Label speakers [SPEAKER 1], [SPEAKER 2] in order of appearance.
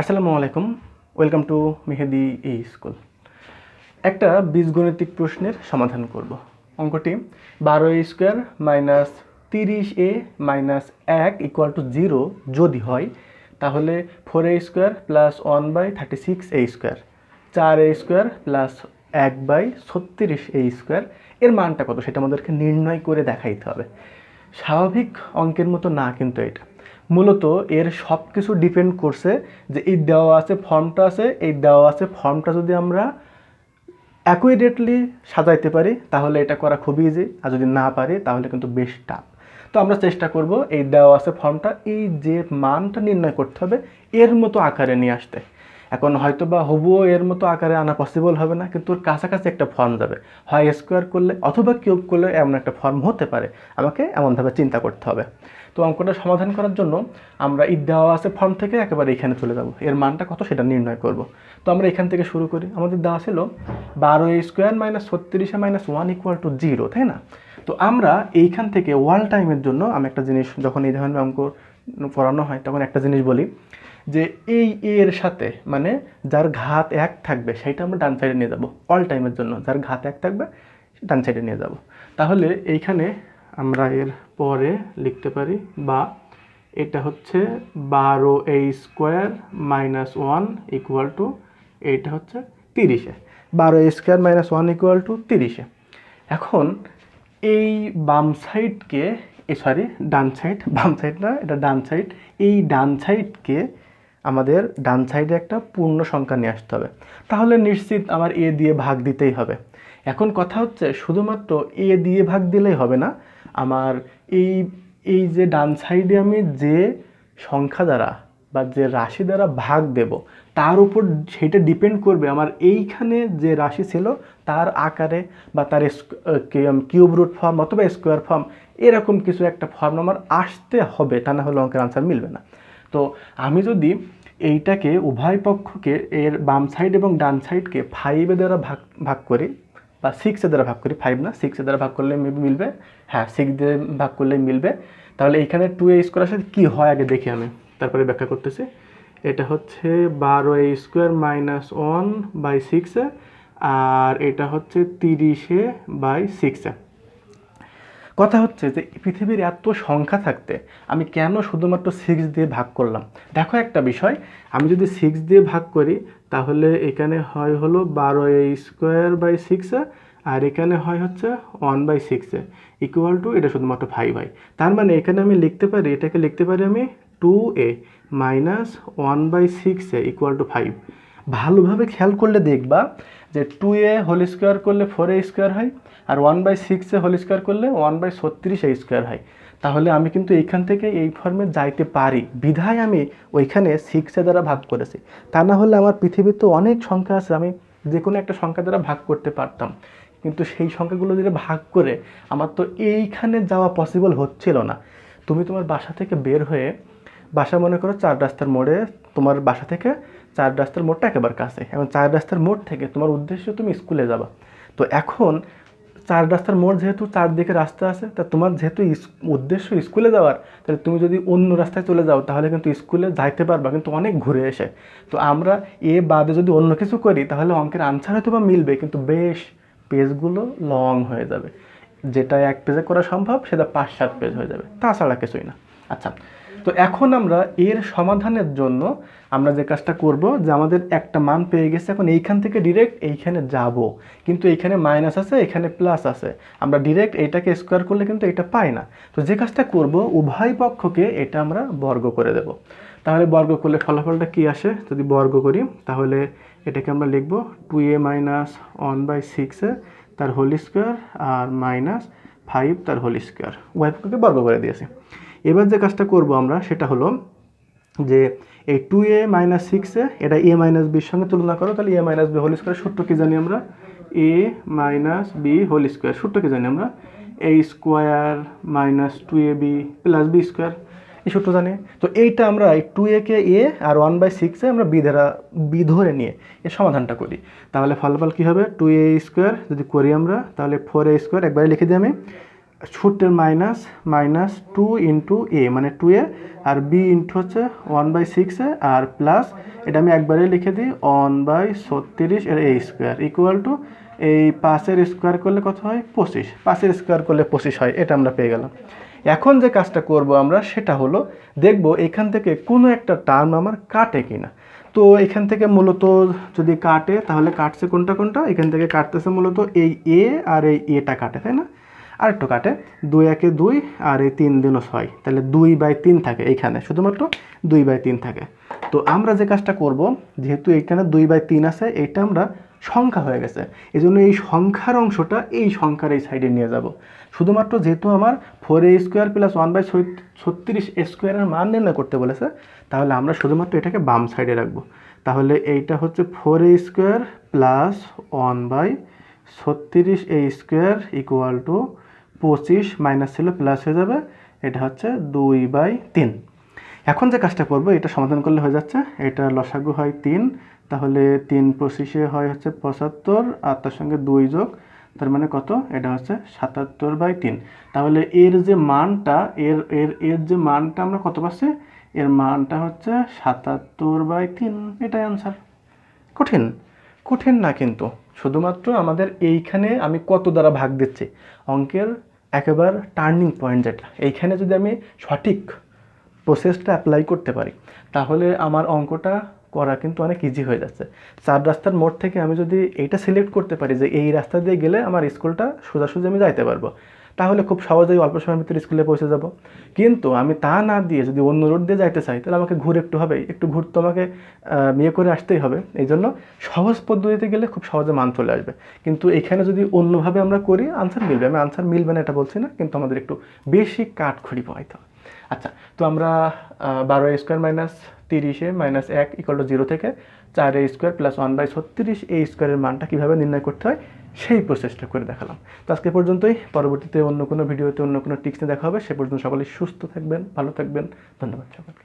[SPEAKER 1] আসসালামু আলাইকুম, welcome to Mehedi ই স্কুল। একটা বীজগণিতিক প্রশ্নের সমাধান করব। অঙ্কটি বারো এ স্কোয়ার মাইনাস তিরিশ এ মাইনাস এক ইকুয়াল টু জিরো যদি হয়, তাহলে four a square plus one by thirty six a square, চার এ স্কোয়ার প্লাস এক বাই ছত্রিশ এ স্কোয়ার, এর মানটা কত? সেটা আমাদেরকে নির্ণয় করে দেখাইতে হবে। স্বাভাবিক অঙ্কের মতো না কিন্তু এটা। মূলত এর সব কিছু ডিপেন্ড করছে যে এই দেওয়া আছে ফর্মটা আছে, এই দেওয়া আছে ফর্মটা যদি আমরা অ্যাকুইরেটলি সাজাইতে পারি, তাহলে এটা করা খুবই ইজি আর যদি না পারি, তাহলে কিন্তু বেশ টাফ তো আমরা চেষ্টা করব এই দেওয়া আছে ফর্মটা এই যে মানটা নির্ণয় করতে হবে, এর মতো আকারে নিয়ে আসতে। এখন হয়তো বা হবুও এর মতো আকারে আনা পসিবল হবে না, কিন্তু ওর কাছাকাছি একটা ফর্ম যাবে। হয় স্কোয়ার করলে অথবা কিউব করলে এমন একটা ফর্ম হতে পারে। আমাকে এমনভাবে চিন্তা করতে হবে। তো অঙ্কটা সমাধান করার জন্য আমরা ঈদ দেওয়া আছে ফর্ম থেকে একেবারে এখানে চলে যাব। এর মানটা কত সেটা নির্ণয় করব। তো আমরা এখান থেকে শুরু করি। আমাদের দেওয়া ছিল বারো a square minus ছত্রিশে minus one equal to zero তাই না? তো আমরা এইখান থেকে ওয়াল টাইমের জন্য আমি একটা জিনিস যখন এই ধরনের অঙ্ক করানো হয়, তখন একটা জিনিস বলি। যে এই এর সাথে মানে যার ঘাত এক থাকবে সেটা আমরা ডান সাইডে নিয়ে যাব। অল টাইমের জন্য যার ঘাত এক থাকবে ডান সাইডে নিয়ে যাব। তাহলে এইখানে আমরা এর পরে লিখতে পারি বা এটা হচ্ছে বারো a square minus one equal to এইটা হচ্ছে তিরিশে। বারো a square minus one equal to তিরিশে। এখন এই বাম সাইডকে এ সরি ডান সাইড বাম সাইড না, এটা ডান সাইড এই ডান সাইডকে আমাদের ডান সাইডে একটা পূর্ণ সংখ্যা নিয়ে আসতে হবে। তাহলে নিশ্চিত আমার এ দিয়ে ভাগ দিতেই হবে। এখন কথা হচ্ছে, শুধুমাত্র এ দিয়ে ভাগ দিলেই হবে না, আমার এই এই যে ডান সাইডে আমি যে সংখ্যা দ্বারা বা যে রাশি দ্বারা ভাগ দেব, তার উপর সেটা ডিপেন্ড করবে আমার এইখানে যে রাশি ছিল, তার আকারে বা তার কিউব রুট ফর্ম অথবা স্কোয়ার ফর্ম এরকম কিছু একটা ফর্ম আমার আসতে হবে, তা না হলে অঙ্কের আনসার মিলবে না। তো আমি যদি এইটাকে উভয় পক্ষকে এর বাম সাইড এবং ডান সাইডকে ফাইভের দ্বারা ভাগ ভাগ করি, বা সিক্সের দ্বারা ভাগ করি ফাইভ না সিক্সের দ্বারা ভাগ করলে মিলবে হ্যাঁ সিক্স দিয়ে ভাগ করলেই মিলবে। তাহলে এইখানে টু এ স্কোয়ার সাথে কী হয় আগে দেখি আমি, তারপরে ব্যাখ্যা করতেছি। এটা হচ্ছে বারো a square minus one by সিক্সে আর এটা হচ্ছে তিরিশে বাই সিক্সে কথা হচ্ছে যে পৃথিবীর এত সংখ্যা থাকতে আমি কেন শুধুমাত্র সিক্স দিয়ে ভাগ করলাম? দেখো একটা বিষয়, আমি যদি সিক্স দিয়ে ভাগ করি, তাহলে এখানে হয় হলো বারো এ স্কোয়ার বাই সিক্সে আর এখানে হয় হচ্ছে ওয়ান বাই সিক্সে ইকুয়াল টু এটা শুধুমাত্র ফাইভ হয়। তার মানে এখানে আমি লিখতে পারি, এটাকে লিখতে পারি আমি two a minus one by সিক্সে ইকুয়াল টু ফাইভ ভালোভাবে খেয়াল করলে দেখবা যে টু এ হোল স্কোয়ার করলে ফোর এ স্কোয়ার হয় আর ওয়ান বাই সিক্সে হোল স্কোয়ার করলে ওয়ান বাই ছত্রিশ এ স্কোয়ার হয়। তাহলে আমি কিন্তু এইখান থেকে এই ফর্মে যাইতে পারি। বিধায় আমি ওইখানে সিক্সে দ্বারা ভাগ করেছি। তা না হলে আমার পৃথিবীতে অনেক সংখ্যা আছে, আমি যে কোনো একটা সংখ্যা দ্বারা ভাগ করতে পারতাম। কিন্তু সেই সংখ্যাগুলো দিয়ে ভাগ করে আমার তো এইখানে যাওয়া পসিবল হচ্ছিল না। তুমি তোমার বাসা থেকে বের হয়ে বাসা মনে করো চার রাস্তার মোড়ে তোমার বাসা থেকে চার রাস্তার মোড়টা একেবারে কাছে। এবং চার রাস্তার মোড় থেকে তোমার উদ্দেশ্য তুমি স্কুলে যাবা। তো এখন চার রাস্তার মোড় যেহেতু চারদিকে রাস্তা আছে, তা তোমার যেহেতু উদ্দেশ্য স্কুলে যাওয়ার, তাহলে তুমি যদি অন্য রাস্তায় চলে যাও, তাহলে কিন্তু স্কুলে যাইতে পারবা, কিন্তু অনেক ঘুরে এসে। তো আমরা এ বাদে যদি অন্য কিছু করি, তাহলে অঙ্কের আনসার হয়তো বা মিলবে, কিন্তু বেশ পেজগুলো লং হয়ে যাবে। যেটা এক পেজে করা সম্ভব, সেটা পাঁচ সাত পেজ হয়ে যাবে। তাছাড়া কিছুই না। আচ্ছা তো এখন আমরা এর সমাধানের জন্য আমরা যে কাজটা করব যে আমাদের একটা মান পেয়ে গেছে, এখন এইখান থেকে ডিরেক্ট এইখানে যাব। কিন্তু এইখানে মাইনাস আছে, এখানে প্লাস আছে। আমরা ডিরেক্ট এইটাকে স্কোয়ার করলে কিন্তু এটা পাই না। তো যে কাজটা করব, উভয় পক্ষকে এটা আমরা বর্গ করে দেব। তাহলে বর্গ করলে ফলাফলটা কি আসে? যদি বর্গ করি, তাহলে এটাকে আমরা লিখব two a minus one by সিক্সে তার হোল স্কোয়ার আর মাইনাস ফাইভ তার হোল স্কোয়ার উভয় পক্ষকে বর্গ করে দিয়েছি। এবার যে কাজটা করব আমরা, সেটা হলো যে এই টু এ মাইনাস সিক্সে এটা এ মাইনাস বির সঙ্গে তুলনা করো, তাহলে a minus b whole square সূত্র কি জানি আমরা? A minus b whole square সূত্র কি জানি আমরা? A square minus two a b plus b square এই সূত্র জানি। তো এইটা আমরা এই টু এ কে এ আর ওয়ান বাই সিক্সে আমরা বি দ্বারা বি ধরে নিয়ে এর সমাধানটা করি। তাহলে ফলাফল কী হবে? টু এ স্কোয়ার যদি করি আমরা, তাহলে ফোর এ স্কোয়ার একবারে লিখে দিই আমি। সূত্রের minus minus two into a মানে টু এ, আর বি ইন্টু হচ্ছে ওয়ান বাই সিক্স এ, আর প্লাস এটা আমি একবারে লিখে দিই ওয়ান বাই ছত্রিশ এর এ স্কোয়ার ইকুয়াল টু এই পাঁচের স্কোয়ার করলে কত হয়? পঁচিশ। পাঁচের স্কোয়ার করলে পঁচিশ হয়, এটা আমরা পেয়ে গেলাম। এখন যে কাজটা করব আমরা, সেটা হলো দেখব এখান থেকে কোনো একটা টার্ম আমার কাটে কিনা। তো এখান থেকে মূলত যদি কাটে, তাহলে কাটছে কোনটা কোনটা? এখান থেকে কাটতেছে মূলত এই এ আর এই এটা কাটে, তাই না? আর একটু কাটে। দুই একে দুই আর এই তিন দিনও ছয়। তাহলে দুই বাই তিন থাকে এইখানে, শুধুমাত্র দুই বাই তিন থাকে। তো আমরা যে কাজটা করব, যেহেতু এইখানে দুই বাই তিন আছে, এইটা আমরা সংখ্যা হয়ে গেছে। এই জন্য এই সংখ্যার অংশটা এই সংখ্যার এই সাইডে নিয়ে যাব। শুধুমাত্র যেহেতু আমার four a square plus one by ছত্রিশ স্কোয়ারের মান নির্ণয় করতে বলেছে, তাহলে আমরা শুধুমাত্র এটাকে বাম সাইডে রাখব। তাহলে এইটা হচ্ছে four a square plus one by ছত্রিশ এ স্কোয়ার ইকুয়াল টু পঁচিশ মাইনাস ছিল প্লাস হয়ে যাবে, এটা হচ্ছে দুই বাই তিন। এখন যে কাজটা করব, এটা সমাধান করলে হয়ে যাচ্ছে, এটা লসাগু হয় তিন, তাহলে তিন পঁচিশে হয় হচ্ছে পঁচাত্তর, আর তার সঙ্গে দুই যোগ, তার মানে কত? এটা হচ্ছে সাতাত্তর বাই তিন। তাহলে এর যে মানটা, এর এর এর যে মানটা আমরা কত পাচ্ছি? এর মানটা হচ্ছে সাতাত্তর বাই তিন, এটাই আনসার কঠিন? কঠিন না কিন্তু। শুধুমাত্র আমাদের এইখানে আমি কত দ্বারা ভাগ দিচ্ছি? অঙ্কের একেবার টার্নিং পয়েন্ট যেটা, এইখানে যদি আমি সঠিক প্রসেসটা অ্যাপ্লাই করতে পারি, তাহলে আমার অঙ্কটা করা কিন্তু অনেক ইজি হয়ে যাচ্ছে। চার রাস্তার মোড় থেকে আমি যদি এইটা সিলেক্ট করতে পারি যে এই রাস্তা দিয়ে গেলে আমার স্কুলটা সোজাসুজি আমি যাইতে পারব। তাহলে খুব সহজেই অল্প সময়ের ভিতরে স্কুলে পৌঁছে যাব। কিন্তু আমি তা না দিয়ে যদি অন্য রোড দিয়ে যাইতে চাই, তাহলে আমাকে ঘুরে একটু হবে একটু ঘুরতে আমাকে বিয়ে করে আসতেই হবে। এই জন্য সহজ পদ্ধতিতে গেলে খুব সহজে মান চলে আসবে। কিন্তু এখানে যদি অন্যভাবে আমরা করি আনসার মিলবে। আমি আনসার মিলবে না, এটা বলছি না। কিন্তু আমাদের একটু বেশি কাঠখড়ি পাইতে হবে আচ্ছা তো আমরা বারো স্কোয়ার মাইনাস তিরিশে মাইনাস এক ইকুয়াল টু জিরো থেকে চার a square plus one by ছত্রিশ এই স্কোয়ারের মানটা কীভাবে নির্ণয় করতে হয়? সেই প্রসেসটা করে দেখালাম। তো আজকে পর্যন্তই। পরবর্তীতে অন্য কোনো ভিডিওতে, অন্য কোনো টিক্স নিয়ে দেখা হবে। সে পর্যন্ত সকলে সুস্থ থাকবেন, ভালো থাকবেন। ধন্যবাদ সকলকে।